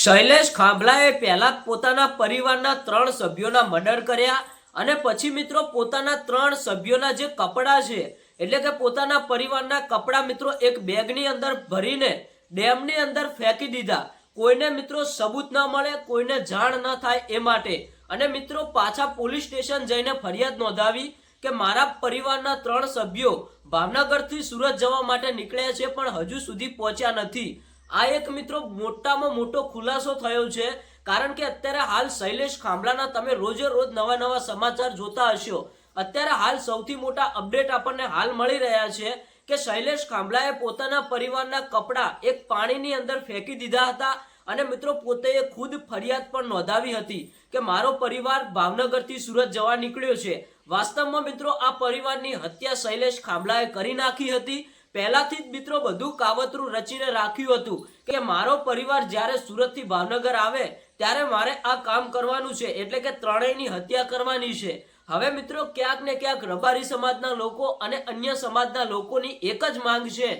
શૈલેષ ખાંભલાએ પહેલા પોતાના પરિવારના ત્રણ સભ્યોના મર્ડર કર્યા અને પછી મિત્રો પોતાના ત્રણ સભ્યોના જે કપડાં છે, એટલે કે પોતાના પરિવારના કપડાં મિત્રો એક બેગની અંદર ભરીને ડેમની અંદર ફેંકી દીધા. કોઈને મિત્રો સબૂત ન મળે, કોઈને જાણ ન થાય એ માટે. અને મિત્રો પાછા પોલીસ સ્ટેશન જઈને ફરિયાદ નોંધાવી કે મારા પરિવારના ત્રણ સભ્યો ભાવનગરથી સુરત જવા માટે નીકળ્યા છે, પણ હજુ સુધી પહોંચ્યા નથી. આ એક મિત્રો મોટામાં મોટો ખુલાસો થયો છે, કારણ કે અત્યારે હાલ શૈલેષ ખાંભલાના તમે રોજે રોજ નવા નવા સમાચાર જોતા હશો. અત્યારે હાલ સૌથી મોટા અપડેટ આપણને હાલ મળી રહ્યા છે કે શૈલેષ ખાંભલાએ પોતાના પરિવારના કપડાં એક પાણીની અંદર ફેંકી દીધા હતા અને મિત્રો પોતે ખુદ ફરિયાદ પણ નોંધાવી હતી કે મારો પરિવાર ભાવનગરથી સુરત જવા નીકળ્યો છે. વાસ્તવમાં મિત્રો આ પરિવારની હત્યા શૈલેષ ખાંભલાએ કરી નાખી હતી પહેલાથી જ મિત્રો બધું કાવતરું રચીને રાખ્યું હતું કે મારો પરિવાર જ્યારે સુરતથી ભાવનગર આવે, ત્યારે મારે આ કામ કરવાનું છે, એટલે કે ત્રણેયની હત્યા કરવાની છે. હવે મિત્રો ક્યાંક ને ક્યાંક રબારી સમાજના લોકો અને અન્ય સમાજના લોકોની એક જ માંગ છે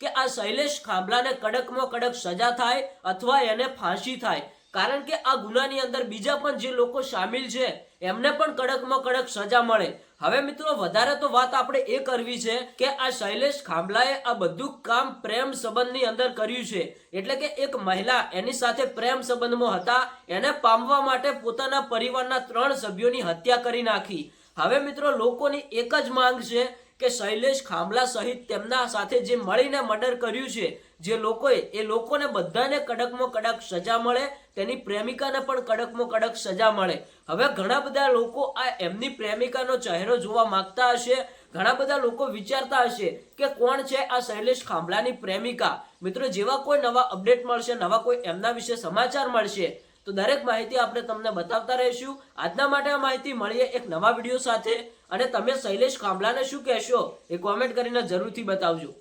કે આ શૈલેષ ખાંભલાને કડકમાં કડક સજા થાય અથવા એને ફાંસી થાય. કારણ કે આ ગુનાની અંદર બીજા પણ જે લોકો સામેલ છે, એમને પણ કડકમાં કડક સજા મળે. હવે મિત્રો, વધારે તો વાત આપણે એ કરવી છે કે આ શૈલેષ ખાંભલાએ આ બધું કામ પ્રેમ સંબંધની અંદર કર્યું છે. એટલે કે એક મહિલા એની સાથે પ્રેમ સંબંધમાં હતા, એને પામવા માટે પોતાના પરિવારના ત્રણ સભ્યોની હત્યા કરી નાખી. હવે મિત્રો, લોકોની એક જ માંગ છે કે શૈલેષ ખાંભલા સહિત તેમના સાથે જે મળીને મર્ડર કર્યું છે, જે લોકોએ, એ લોકોને બધાને કડકમાં કડક સજા મળે, તેની પ્રેમિકાને પણ કડકમાં કડક સજા મળે. હવે ઘણા બધા લોકો આ એમની પ્રેમિકાનો ચહેરો જોવા માંગતા હશે, ઘણા બધા લોકો વિચારતા હશે કે કોણ છે આ શૈલેષ ખાંભલાની પ્રેમિકા. મિત્રો, જેવા કોઈ નવા અપડેટ મળશે, નવા કોઈ એમના વિશે સમાચાર મળશે તો દરેક માહિતી આપણે તમને બતાવતા રહીશું. આજના માટે આ માહિતી મળીએ એક નવા વીડિયો સાથે. અને તમે શૈલેષ ખાંભલાને શું કહેશો એ કોમેન્ટ કરીને જરૂરથી બતાવજો.